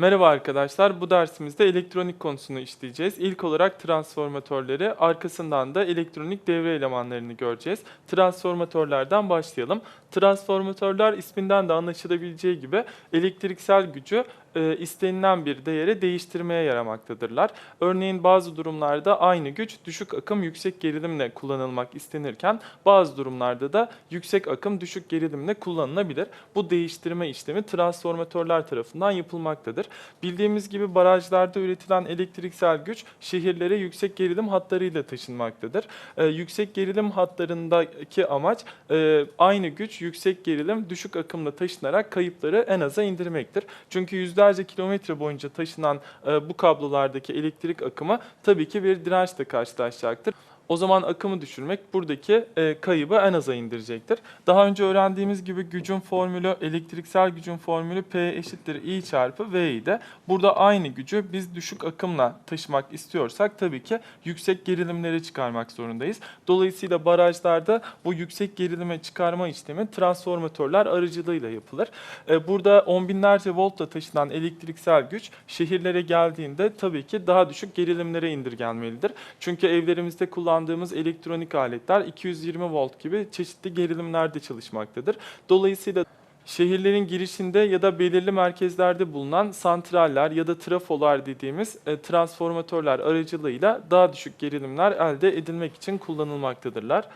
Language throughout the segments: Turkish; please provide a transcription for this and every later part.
Merhaba arkadaşlar, bu dersimizde elektronik konusunu işleyeceğiz. İlk olarak transformatörleri, arkasından da elektronik devre elemanlarını göreceğiz. Transformatörlerden başlayalım. Transformatörler isminden de anlaşılabileceği gibi elektriksel gücü e, istenilen bir değere değiştirmeye yaramaktadırlar. Örneğin bazı durumlarda aynı güç düşük akım yüksek gerilimle kullanılmak istenirken bazı durumlarda da yüksek akım düşük gerilimle kullanılabilir. Bu değiştirme işlemi transformatörler tarafından yapılmaktadır. Bildiğimiz gibi barajlarda üretilen elektriksel güç şehirlere yüksek gerilim hatlarıyla taşınmaktadır. Ee, yüksek gerilim hatlarındaki amaç e, aynı güç yüksek gerilim düşük akımla taşınarak kayıpları en aza indirmektir. Çünkü yüzlerce kilometre boyunca taşınan e, bu kablolardaki elektrik akımı tabii ki bir dirençle karşılaşacaktır. O zaman akımı düşürmek buradaki e, kaybı en aza indirecektir. Daha önce öğrendiğimiz gibi gücün formülü, elektriksel gücün formülü P eşittir I çarpı V idi. Burada aynı gücü biz düşük akımla taşımak istiyorsak tabii ki yüksek gerilimleri çıkarmak zorundayız. Dolayısıyla barajlarda bu yüksek gerilime çıkarma işlemi transformatörler aracılığıyla yapılır. E, burada on binlerce voltla taşınan elektriksel güç şehirlere geldiğinde tabii ki daha düşük gerilimlere indirgenmelidir. Çünkü evlerimizde kullandığımız elektronik aletler 220 volt gibi çeşitli gerilimlerde çalışmaktadır. Dolayısıyla Şehirlerin girişinde ya da belirli merkezlerde bulunan santraller ya da trafolar dediğimiz e, transformatörler aracılığıyla daha düşük gerilimler elde edilmek için kullanılmaktadırlar.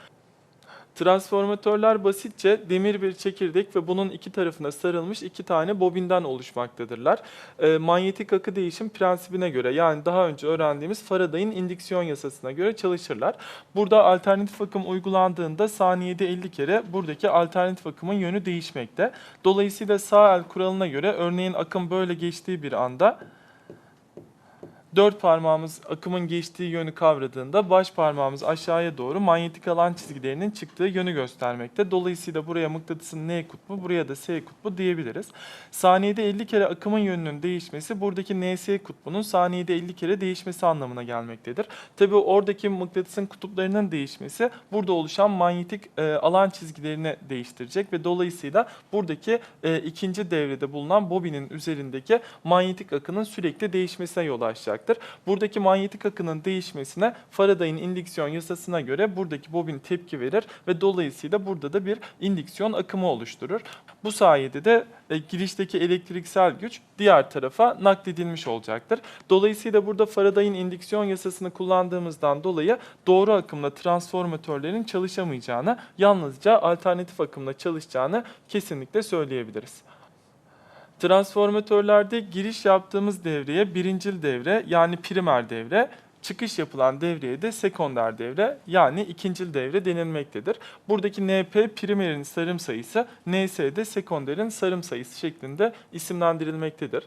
Transformatörler basitçe demir bir çekirdek ve bunun iki tarafına sarılmış iki tane bobinden oluşmaktadırlar. E, manyetik akı değişim prensibine göre yani daha önce öğrendiğimiz Faraday'ın indüksiyon yasasına göre çalışırlar. Burada alternatif akım uygulandığında saniyede 50 kere buradaki alternatif akımın yönü değişmekte. Dolayısıyla sağ el kuralına göre örneğin akım böyle geçtiği bir anda dört parmağımız akımın geçtiği yönü kavradığında baş parmağımız aşağıya doğru manyetik alan çizgilerinin çıktığı yönü göstermekte. Dolayısıyla buraya mıknatısın N kutbu, buraya da S kutbu diyebiliriz. Saniyede 50 kere akımın yönünün değişmesi buradaki NS kutbunun saniyede 50 kere değişmesi anlamına gelmektedir. Tabi oradaki mıknatısın kutuplarının değişmesi burada oluşan manyetik e, alan çizgilerini değiştirecek ve dolayısıyla buradaki e, ikinci devrede bulunan bobinin üzerindeki manyetik akının sürekli değişmesine yol açacaktır. Buradaki manyetik akının değişmesine Faraday'ın indüksiyon yasasına göre buradaki bobin tepki verir ve dolayısıyla burada da bir indüksiyon akımı oluşturur. Bu sayede de e, girişteki elektriksel güç diğer tarafa nakledilmiş olacaktır. Dolayısıyla burada Faraday'ın indüksiyon yasasını kullandığımızdan dolayı doğru akımla transformatörlerin çalışamayacağını, yalnızca alternatif akımla çalışacağını kesinlikle söyleyebiliriz. Transformatörlerde giriş yaptığımız devreye birincil devre yani primer devre, çıkış yapılan devreye de sekonder devre yani ikincil devre denilmektedir. Buradaki NP primerin sarım sayısı, NS de sekonderin sarım sayısı şeklinde isimlendirilmektedir.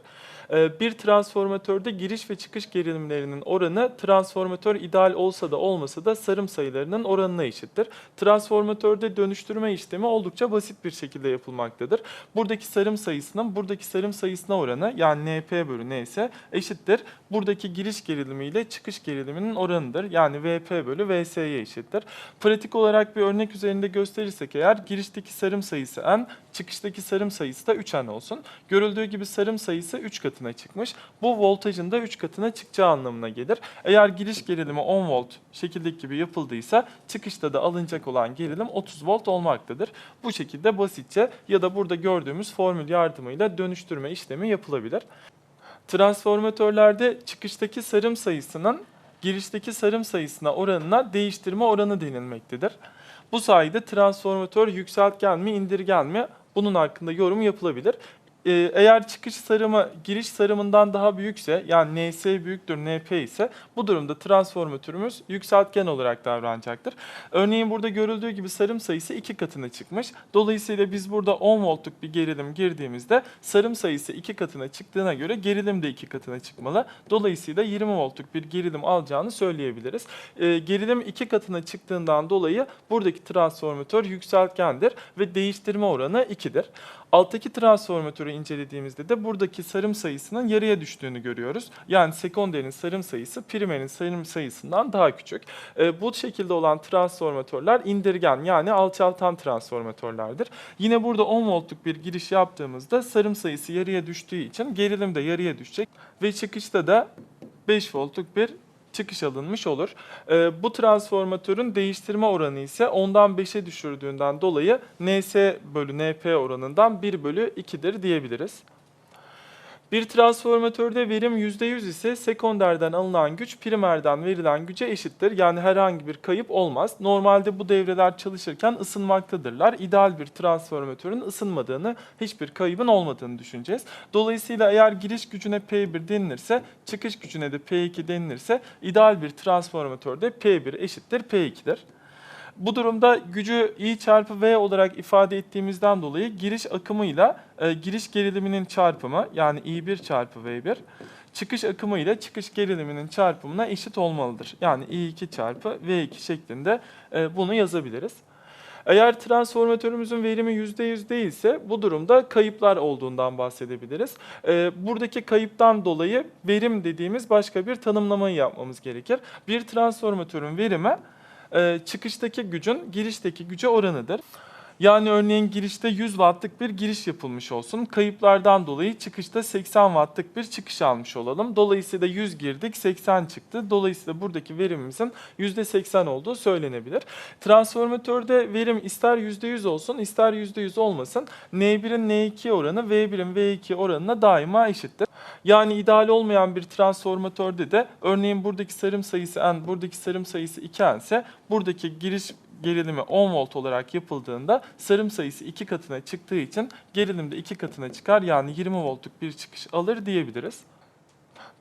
Ee, Bir transformatörde giriş ve çıkış gerilimlerinin oranı transformatör ideal olsa da olmasa da sarım sayılarının oranına eşittir. Transformatörde dönüştürme işlemi oldukça basit bir şekilde yapılmaktadır. Buradaki sarım sayısının buradaki sarım sayısına oranı yani NP bölü NS eşittir. Buradaki giriş gerilimi ile çıkış geriliminin oranıdır. Yani VP bölü VS'ye eşittir. Pratik olarak bir örnek üzerinde gösterirsek eğer girişteki sarım sayısı n, çıkıştaki sarım sayısı da 3n olsun. Görüldüğü gibi sarım sayısı 3 katına çıkmış. Bu voltajın da 3 katına çıkacağı anlamına gelir. Eğer giriş gerilimi 10 volt şekildeki gibi yapıldıysa çıkışta da alınacak olan gerilim 30 volt olmaktadır. Bu şekilde basitçe ya da burada gördüğümüz formül yardımıyla dönüştürme işlemi yapılabilir. Transformatörlerde çıkıştaki sarım sayısının girişteki sarım sayısına oranına değiştirme oranı denilmektedir. Bu sayede transformatör yükseltgen mi indirgen mi bunun hakkında yorum yapılabilir. Ee, Eğer çıkış sarımı giriş sarımından daha büyükse yani NS büyüktür NP ise bu durumda transformatörümüz yükseltgen olarak davranacaktır. Örneğin burada görüldüğü gibi sarım sayısı iki katına çıkmış. Dolayısıyla biz burada 10 voltluk bir gerilim girdiğimizde sarım sayısı iki katına çıktığına göre gerilim de iki katına çıkmalı. Dolayısıyla 20 voltluk bir gerilim alacağını söyleyebiliriz. Ee, gerilim iki katına çıktığından dolayı buradaki transformatör yükseltgendir ve değiştirme oranı 2'dir. Alttaki transformatörün incelediğimizde de buradaki sarım sayısının yarıya düştüğünü görüyoruz. Yani sekonderin sarım sayısı primerin sarım sayısından daha küçük. E, bu şekilde olan transformatörler indirgen yani alçaltan transformatörlerdir. Yine burada 10 voltluk bir giriş yaptığımızda sarım sayısı yarıya düştüğü için gerilim de yarıya düşecek ve çıkışta da 5 voltluk bir çıkış alınmış olur. Ee, bu transformatörün değiştirme oranı ise ondan 5'e düşürdüğünden dolayı NS bölü NP oranından 1 bölü 2'dir diyebiliriz. Bir transformatörde verim %100 ise sekonderden alınan güç primerden verilen güce eşittir. Yani herhangi bir kayıp olmaz. Normalde bu devreler çalışırken ısınmaktadırlar. İdeal bir transformatörün ısınmadığını, hiçbir kaybın olmadığını düşüneceğiz. Dolayısıyla eğer giriş gücüne P1 denilirse, çıkış gücüne de P2 denilirse ideal bir transformatörde P1 eşittir P2'dir. Bu durumda gücü I çarpı V olarak ifade ettiğimizden dolayı giriş akımıyla e, giriş geriliminin çarpımı yani I1 çarpı V1 çıkış akımı ile çıkış geriliminin çarpımına eşit olmalıdır. Yani I2 çarpı V2 şeklinde e, bunu yazabiliriz. Eğer transformatörümüzün verimi %100 değilse bu durumda kayıplar olduğundan bahsedebiliriz. Ee, buradaki kayıptan dolayı verim dediğimiz başka bir tanımlamayı yapmamız gerekir. Bir transformatörün verimi e, çıkıştaki gücün girişteki güce oranıdır. Yani örneğin girişte 100 wattlık bir giriş yapılmış olsun. Kayıplardan dolayı çıkışta 80 wattlık bir çıkış almış olalım. Dolayısıyla 100 girdik 80 çıktı. Dolayısıyla buradaki verimimizin %80 olduğu söylenebilir. Transformatörde verim ister %100 olsun ister %100 olmasın. N1'in N2 oranı V1'in V2 oranına daima eşittir. Yani ideal olmayan bir transformatörde de örneğin buradaki sarım sayısı n, buradaki sarım sayısı 2n ise buradaki giriş gerilimi 10 volt olarak yapıldığında sarım sayısı 2 katına çıktığı için gerilim de 2 katına çıkar. Yani 20 voltluk bir çıkış alır diyebiliriz.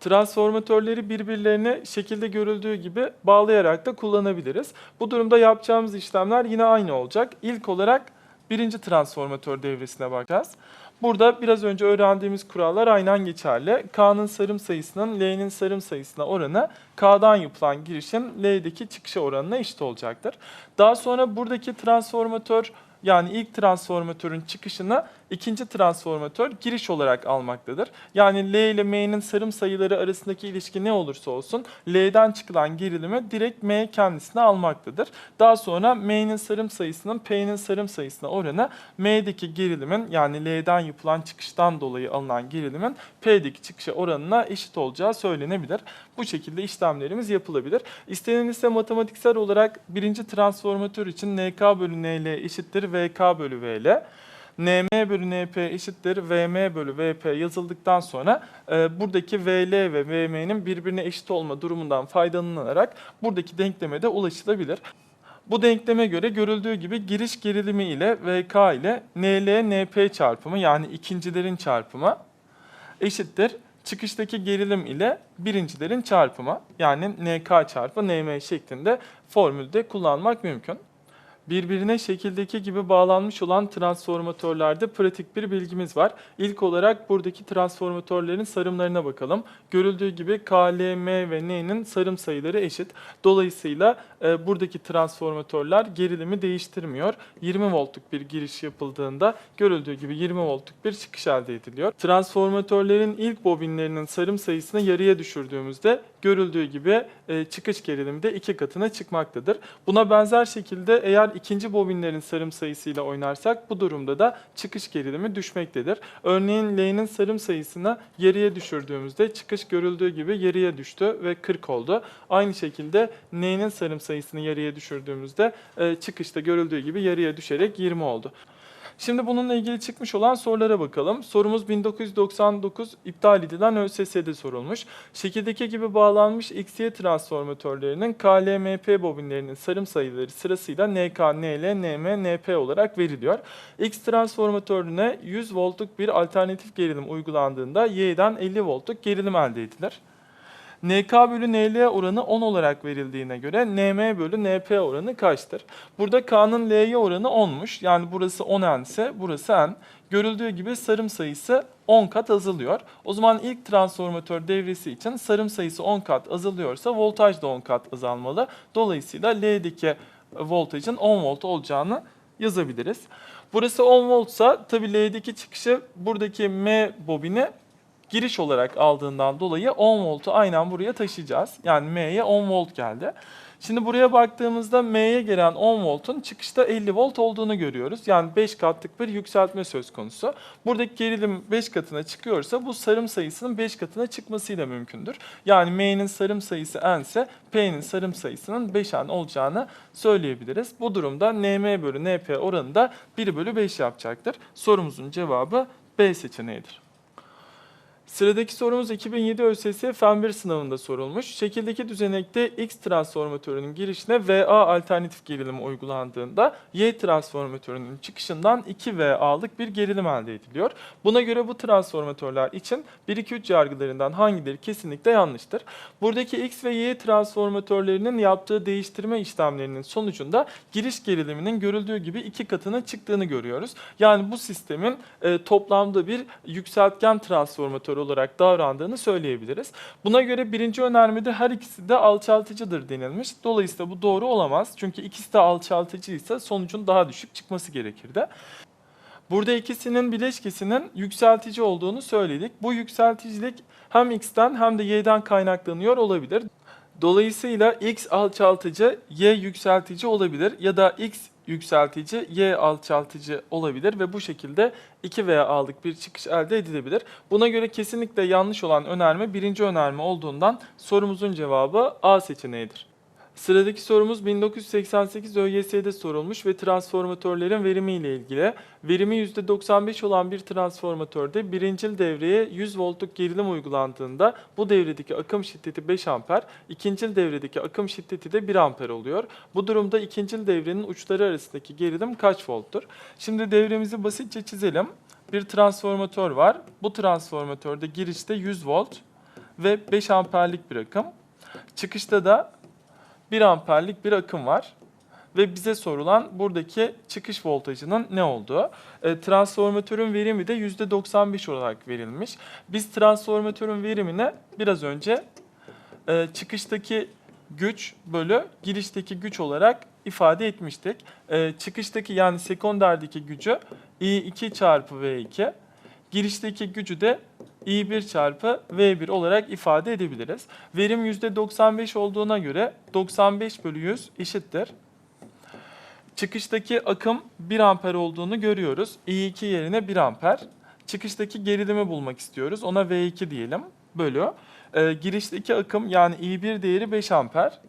Transformatörleri birbirlerine şekilde görüldüğü gibi bağlayarak da kullanabiliriz. Bu durumda yapacağımız işlemler yine aynı olacak. İlk olarak birinci transformatör devresine bakacağız. Burada biraz önce öğrendiğimiz kurallar aynen geçerli. K'nın sarım sayısının L'nin sarım sayısına oranı K'dan yapılan girişin L'deki çıkışa oranına eşit olacaktır. Daha sonra buradaki transformatör yani ilk transformatörün çıkışını ikinci transformatör giriş olarak almaktadır. Yani L ile M'nin sarım sayıları arasındaki ilişki ne olursa olsun L'den çıkılan gerilimi direkt M kendisine almaktadır. Daha sonra M'nin sarım sayısının P'nin sarım sayısına oranı M'deki gerilimin yani L'den yapılan çıkıştan dolayı alınan gerilimin P'deki çıkışa oranına eşit olacağı söylenebilir. Bu şekilde işlemlerimiz yapılabilir. İstenen ise matematiksel olarak birinci transformatör için NK bölü NL eşittir VK bölü VL. NM bölü NP eşittir VM bölü VP yazıldıktan sonra e, buradaki VL ve VM'nin birbirine eşit olma durumundan faydalanarak buradaki denkleme de ulaşılabilir. Bu denkleme göre görüldüğü gibi giriş gerilimi ile VK ile NL NP çarpımı yani ikincilerin çarpımı eşittir. Çıkıştaki gerilim ile birincilerin çarpımı yani NK çarpı NM şeklinde formülde kullanmak mümkün. Birbirine şekildeki gibi bağlanmış olan transformatörlerde pratik bir bilgimiz var. İlk olarak buradaki transformatörlerin sarımlarına bakalım. Görüldüğü gibi K, L, M ve N'nin sarım sayıları eşit. Dolayısıyla e, buradaki transformatörler gerilimi değiştirmiyor. 20 voltluk bir giriş yapıldığında görüldüğü gibi 20 voltluk bir çıkış elde ediliyor. Transformatörlerin ilk bobinlerinin sarım sayısını yarıya düşürdüğümüzde görüldüğü gibi e, çıkış gerilimi de iki katına çıkmaktadır. Buna benzer şekilde eğer ikinci bobinlerin sarım sayısıyla oynarsak bu durumda da çıkış gerilimi düşmektedir. Örneğin L'nin sarım sayısını yarıya düşürdüğümüzde çıkış görüldüğü gibi yarıya düştü ve 40 oldu. Aynı şekilde N'nin sarım sayısını yarıya düşürdüğümüzde e, çıkışta görüldüğü gibi yarıya düşerek 20 oldu. Şimdi bununla ilgili çıkmış olan sorulara bakalım. Sorumuz 1999 iptal edilen ÖSS'de sorulmuş. Şekildeki gibi bağlanmış XY transformatörlerinin KLMP bobinlerinin sarım sayıları sırasıyla NK, NL, NM, NP olarak veriliyor. X transformatörüne 100 voltluk bir alternatif gerilim uygulandığında Y'den 50 voltluk gerilim elde edilir. NK bölü NL oranı 10 olarak verildiğine göre NM bölü NP oranı kaçtır? Burada K'nın L'ye oranı 10'muş. Yani burası 10N ise burası N. Görüldüğü gibi sarım sayısı 10 kat azalıyor. O zaman ilk transformatör devresi için sarım sayısı 10 kat azalıyorsa voltaj da 10 kat azalmalı. Dolayısıyla L'deki voltajın 10 volt olacağını yazabiliriz. Burası 10 voltsa tabii L'deki çıkışı buradaki M bobini giriş olarak aldığından dolayı 10 voltu aynen buraya taşıyacağız. Yani M'ye 10 volt geldi. Şimdi buraya baktığımızda M'ye gelen 10 voltun çıkışta 50 volt olduğunu görüyoruz. Yani 5 katlık bir yükseltme söz konusu. Buradaki gerilim 5 katına çıkıyorsa bu sarım sayısının 5 katına çıkmasıyla mümkündür. Yani M'nin sarım sayısı n ise P'nin sarım sayısının 5n olacağını söyleyebiliriz. Bu durumda Nm bölü Np oranı da 1 bölü 5 yapacaktır. Sorumuzun cevabı B seçeneğidir. Sıradaki sorumuz 2007 ÖSS Fen 1 sınavında sorulmuş. Şekildeki düzenekte X transformatörünün girişine VA alternatif gerilimi uygulandığında Y transformatörünün çıkışından 2 VA'lık bir gerilim elde ediliyor. Buna göre bu transformatörler için 1-2-3 yargılarından hangileri kesinlikle yanlıştır? Buradaki X ve Y transformatörlerinin yaptığı değiştirme işlemlerinin sonucunda giriş geriliminin görüldüğü gibi iki katına çıktığını görüyoruz. Yani bu sistemin e, toplamda bir yükseltgen transformatör olarak davrandığını söyleyebiliriz. Buna göre birinci önermede her ikisi de alçaltıcıdır denilmiş. Dolayısıyla bu doğru olamaz. Çünkü ikisi de alçaltıcıysa sonucun daha düşük çıkması gerekirdi. Burada ikisinin bileşkesinin yükseltici olduğunu söyledik. Bu yükselticilik hem X'ten hem de Y'den kaynaklanıyor olabilir. Dolayısıyla X alçaltıcı, Y yükseltici olabilir ya da X yükseltici, Y alçaltıcı olabilir ve bu şekilde 2 veya A'lık bir çıkış elde edilebilir. Buna göre kesinlikle yanlış olan önerme birinci önerme olduğundan sorumuzun cevabı A seçeneğidir. Sıradaki sorumuz 1988 ÖYS'de sorulmuş ve transformatörlerin verimi ile ilgili. Verimi %95 olan bir transformatörde birincil devreye 100 voltluk gerilim uygulandığında bu devredeki akım şiddeti 5 amper, ikincil devredeki akım şiddeti de 1 amper oluyor. Bu durumda ikincil devrenin uçları arasındaki gerilim kaç volttur? Şimdi devremizi basitçe çizelim. Bir transformatör var. Bu transformatörde girişte 100 volt ve 5 amperlik bir akım. Çıkışta da 1 amperlik bir akım var. Ve bize sorulan buradaki çıkış voltajının ne olduğu. E, transformatörün verimi de %95 olarak verilmiş. Biz transformatörün verimini biraz önce e, çıkıştaki güç bölü girişteki güç olarak ifade etmiştik. E, çıkıştaki yani sekonderdeki gücü I2 çarpı V2, girişteki gücü de I1 çarpı V1 olarak ifade edebiliriz. Verim %95 olduğuna göre 95 bölü 100 eşittir. Çıkıştaki akım 1 amper olduğunu görüyoruz. I2 yerine 1 amper. Çıkıştaki gerilimi bulmak istiyoruz. Ona V2 diyelim. Bölü. Ee, girişteki akım yani I1 değeri 5 amper.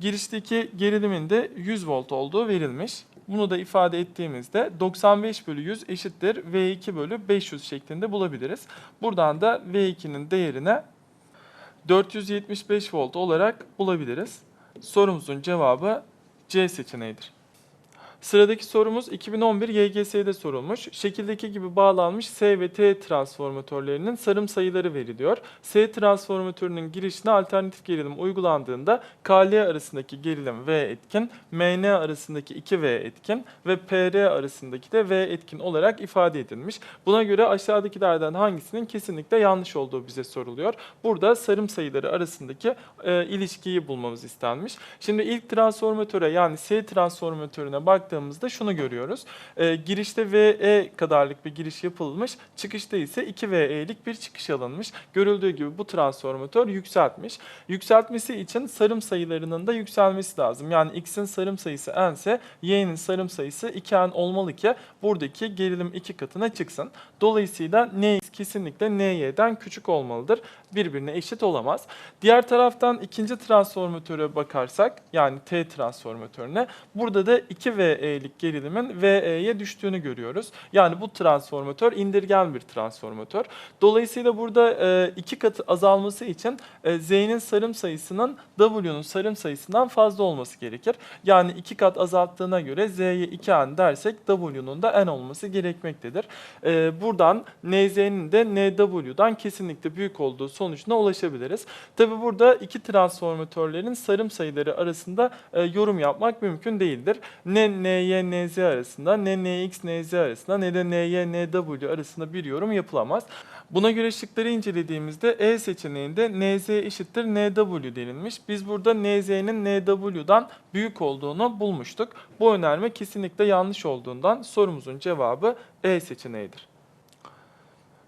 Girişteki gerilimin de 100 volt olduğu verilmiş. Bunu da ifade ettiğimizde 95 bölü 100 eşittir V2 bölü 500 şeklinde bulabiliriz. Buradan da V2'nin değerini 475 volt olarak bulabiliriz. Sorumuzun cevabı C seçeneğidir. Sıradaki sorumuz 2011 YGS'de sorulmuş. Şekildeki gibi bağlanmış S ve T transformatörlerinin sarım sayıları veriliyor. S transformatörünün girişine alternatif gerilim uygulandığında KL arasındaki gerilim V etkin, MN arasındaki 2V etkin ve PR arasındaki de V etkin olarak ifade edilmiş. Buna göre aşağıdakilerden hangisinin kesinlikle yanlış olduğu bize soruluyor. Burada sarım sayıları arasındaki e, ilişkiyi bulmamız istenmiş. Şimdi ilk transformatöre yani S transformatörüne baktığımızda şunu görüyoruz. E, girişte VE kadarlık bir giriş yapılmış, çıkışta ise 2VE'lik bir çıkış alınmış. Görüldüğü gibi bu transformatör yükseltmiş. Yükseltmesi için sarım sayılarının da yükselmesi lazım. Yani X'in sarım sayısı n ise Y'nin sarım sayısı 2n olmalı ki buradaki gerilim iki katına çıksın. Dolayısıyla Nx kesinlikle Ny'den küçük olmalıdır. Birbirine eşit olamaz. Diğer taraftan ikinci transformatöre bakarsak yani T transformatörüne burada da 2VE'lik gerilimin VE'ye düştüğünü görüyoruz. Yani bu transformatör indirgen bir transformatör. Dolayısıyla burada e, iki katı azalması için e, Z'nin sarım sayısının W'nun sarım sayısından fazla olması gerekir. Yani iki kat azalttığına göre Z'ye 2n dersek W'nun da n olması gerekmektedir. E, buradan NZ'nin de NW'dan kesinlikle büyük olduğu sonucuna ulaşabiliriz. Tabi burada iki transformatörlerin sarım sayıları arasında e, yorum yapmak mümkün değildir. Ne NY, NZ arasında, ne NX, NZ arasında, ne de NY, NW arasında bir yorum yapılamaz. Buna göre şıkları incelediğimizde E seçeneğinde NZ eşittir NW denilmiş. Biz burada NZ'nin NW'dan büyük olduğunu bulmuştuk. Bu önerme kesinlikle yanlış olduğundan sorumuzun cevabı E seçeneğidir.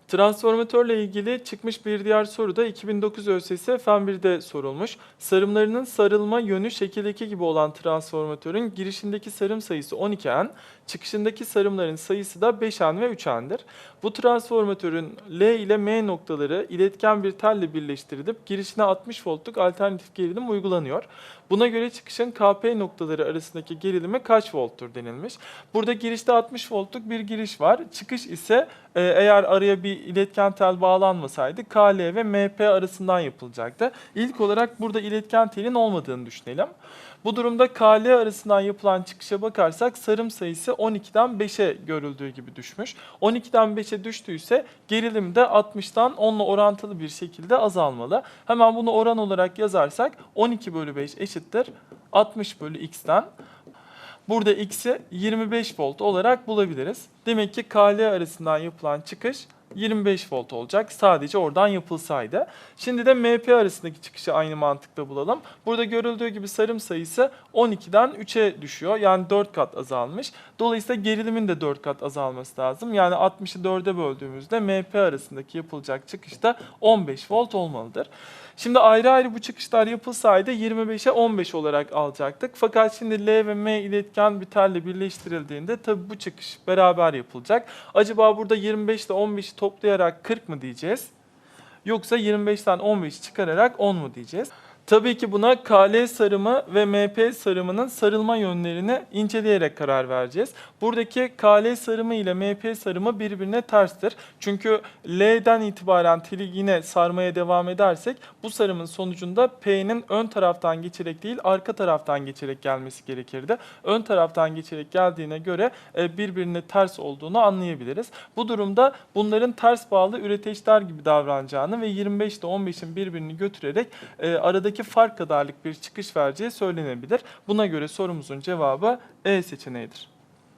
Transformatörle ilgili çıkmış bir diğer soru da 2009 ÖSS Fen 1'de sorulmuş. Sarımlarının sarılma yönü şekildeki gibi olan transformatörün girişindeki sarım sayısı 12N, çıkışındaki sarımların sayısı da 5N ve 3N'dir. Bu transformatörün L ile M noktaları iletken bir telle birleştirilip girişine 60 voltluk alternatif gerilim uygulanıyor. Buna göre çıkışın KP noktaları arasındaki gerilimi kaç volttur denilmiş. Burada girişte 60 voltluk bir giriş var. Çıkış ise e, eğer araya bir iletken tel bağlanmasaydı KL ve MP arasından yapılacaktı. İlk olarak burada iletken telin olmadığını düşünelim. Bu durumda KL arasından yapılan çıkışa bakarsak sarım sayısı 12'den 5'e görüldüğü gibi düşmüş. 12'den 5'e düştüyse gerilim de 60'tan 10'la orantılı bir şekilde azalmalı. Hemen bunu oran olarak yazarsak 12 bölü 5 eşittir 60 bölü x'ten. Burada x'i 25 volt olarak bulabiliriz. Demek ki KL arasından yapılan çıkış 25 volt olacak. Sadece oradan yapılsaydı. Şimdi de MP arasındaki çıkışı aynı mantıkla bulalım. Burada görüldüğü gibi sarım sayısı 12'den 3'e düşüyor. Yani 4 kat azalmış. Dolayısıyla gerilimin de 4 kat azalması lazım. Yani 60'ı 4'e böldüğümüzde MP arasındaki yapılacak çıkış da 15 volt olmalıdır. Şimdi ayrı ayrı bu çıkışlar yapılsaydı 25'e 15 olarak alacaktık. Fakat şimdi L ve M iletken bir telle birleştirildiğinde tabii bu çıkış beraber yapılacak. Acaba burada 25 ile 15'i toplayarak 40 mı diyeceğiz? Yoksa 25'ten 15 çıkararak 10 mu diyeceğiz? Tabii ki buna KL sarımı ve MP sarımının sarılma yönlerini inceleyerek karar vereceğiz. Buradaki KL sarımı ile MP sarımı birbirine terstir. Çünkü L'den itibaren teli yine sarmaya devam edersek bu sarımın sonucunda P'nin ön taraftan geçerek değil arka taraftan geçerek gelmesi gerekirdi. Ön taraftan geçerek geldiğine göre e, birbirine ters olduğunu anlayabiliriz. Bu durumda bunların ters bağlı üreteçler gibi davranacağını ve 25 ile 15'in birbirini götürerek e, aradaki fark kadarlık bir çıkış vereceği söylenebilir. Buna göre sorumuzun cevabı E seçeneğidir.